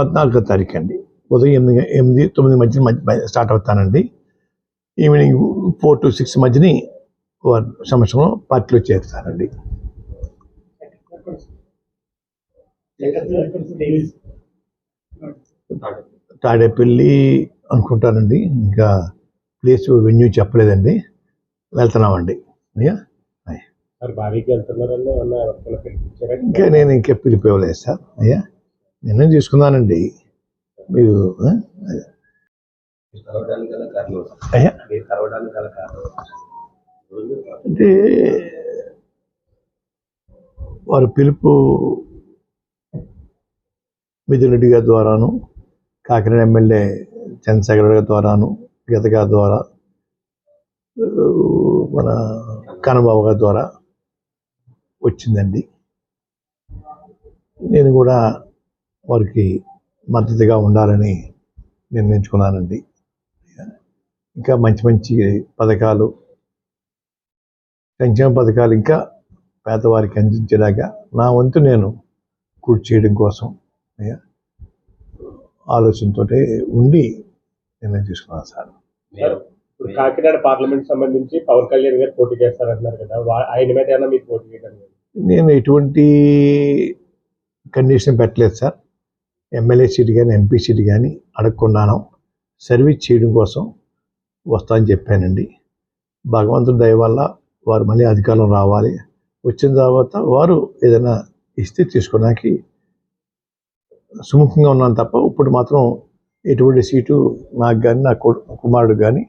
పద్నాలుగో తారీఖు అండి ఉదయం ఎనిమిది ఎనిమిది తొమ్మిది మధ్య మధ్య స్టార్ట్ అవుతానండి. ఈవినింగ్ ఫోర్ టు సిక్స్ మధ్యని సంవత్సరంలో పార్టీలో చేరుతానండి తాడేపల్లి అనుకుంటానండి. ఇంకా ప్లేస్ వెన్యూ చెప్పలేదండి. వెళ్తున్నామండి. అయ్యా? ఇంకా నేను ఇంకా పిలిపివ్వలేదు సార్. అయ్యా? నిర్ణయం తీసుకున్నానండి మీరు అంటే వారి పిలుపు మిథున్ రెడ్డి గారి ద్వారాను కాకినాడ ఎమ్మెల్యే చంద్రశేఖర గారి ద్వారాను గీత గారి ద్వారా మన కనబాబు గారి ద్వారా వచ్చిందండి. నేను కూడా వారికి మద్దతుగా ఉండాలని నిర్ణయించుకున్నానండి. ఇంకా మంచి మంచి పథకాలు సంక్షేమ పథకాలు ఇంకా పేదవారికి అందించేలాగా నా వంతు నేను కృషి చేయడం కోసం ఆలోచనతో ఉండి నిర్ణయం తీసుకున్నాను సార్. ఇప్పుడు కాకినాడ పార్లమెంట్ సంబంధించి పవన్ కళ్యాణ్ గారు పోటీ చేస్తారంటున్నారు కదా ఆయన మీద ఏమైనా మీరు పోటీ చేయడం నేను ఎటువంటి కండిషన్ పెట్టలేదు సార్. ఎమ్మెల్యే సీట్ కానీ ఎంపీ సీట్ కానీ అడగకుండాను సర్వీస్ చేయడం కోసం వస్తానని చెప్పానండి. భగవంతుడి దయ వల్ల వారు మళ్ళీ అధికారం రావాలి. వచ్చిన తర్వాత వారు ఏదైనా ఇస్తే తీసుకోవడానికి సుముఖంగా ఉన్నాను తప్ప ఇప్పుడు మాత్రం ఎటువంటి సీటు నాకు కానీ నా కు కుమారుడు కానీ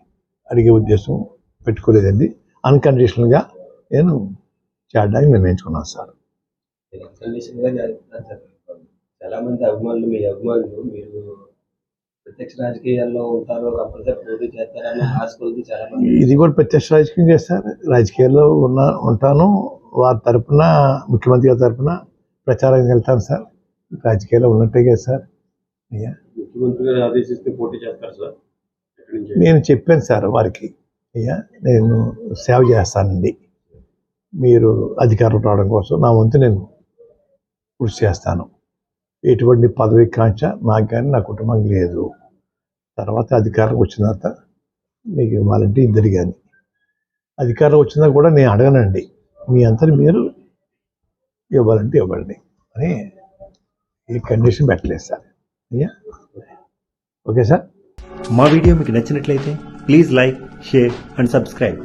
అడిగే ఉద్దేశం పెట్టుకోలేదండి. అన్కండిషనల్గా నేను చేరడానికి నిర్ణయించుకున్నాను సార్ మీరు అన్కండిషన్గా చేస్తున్నారు సార్ చాలా మంది అభిమానులు మీ అభిమానులు మీరు ప్రత్యక్ష రాజకీయాల్లో ఉంటారు కంపల్సరీ పోటీ చేస్తారని ఆశ కొద్ది చాలా మంది ఇది కూడా ప్రత్యక్ష రాజకీయం చేస్తారు. రాజకీయాల్లో ఉన్న ఉంటాను. వారి తరపున ముఖ్యమంత్రి గారి తరపున ప్రచారానికి వెళ్తాను సార్. రాజకీయాల్లో ఉన్నట్టే కదా సార్. అయ్యా. ముఖ్యమంత్రి గారు ఆదేశిస్తే పోటీ చేస్తారు సార్. నేను చెప్పాను సార్ వారికి. అయ్యా నేను సేవ చేస్తానండి. మీరు అధికారం రావడం కోసం నా వంతు నేను కృషి చేస్తాను. ఎటువంటి పదవి కాంక్ష నాకు కానీ నా కుటుంబం లేదు. తర్వాత అధికారం వచ్చిన తర్వాత మీకు ఇవ్వాలంటే ఇద్దరు కానీ. అధికారం వచ్చినా కూడా నేను అడగనండి. మీ అంతటి మీరు ఇవ్వాలంటే ఇవ్వండి. అని ఈ కండిషన్ పెట్టలేదు సార్. అయ్యా? Okay sir? మా వీడియో మీకు నచ్చినట్లయితే please like share and subscribe.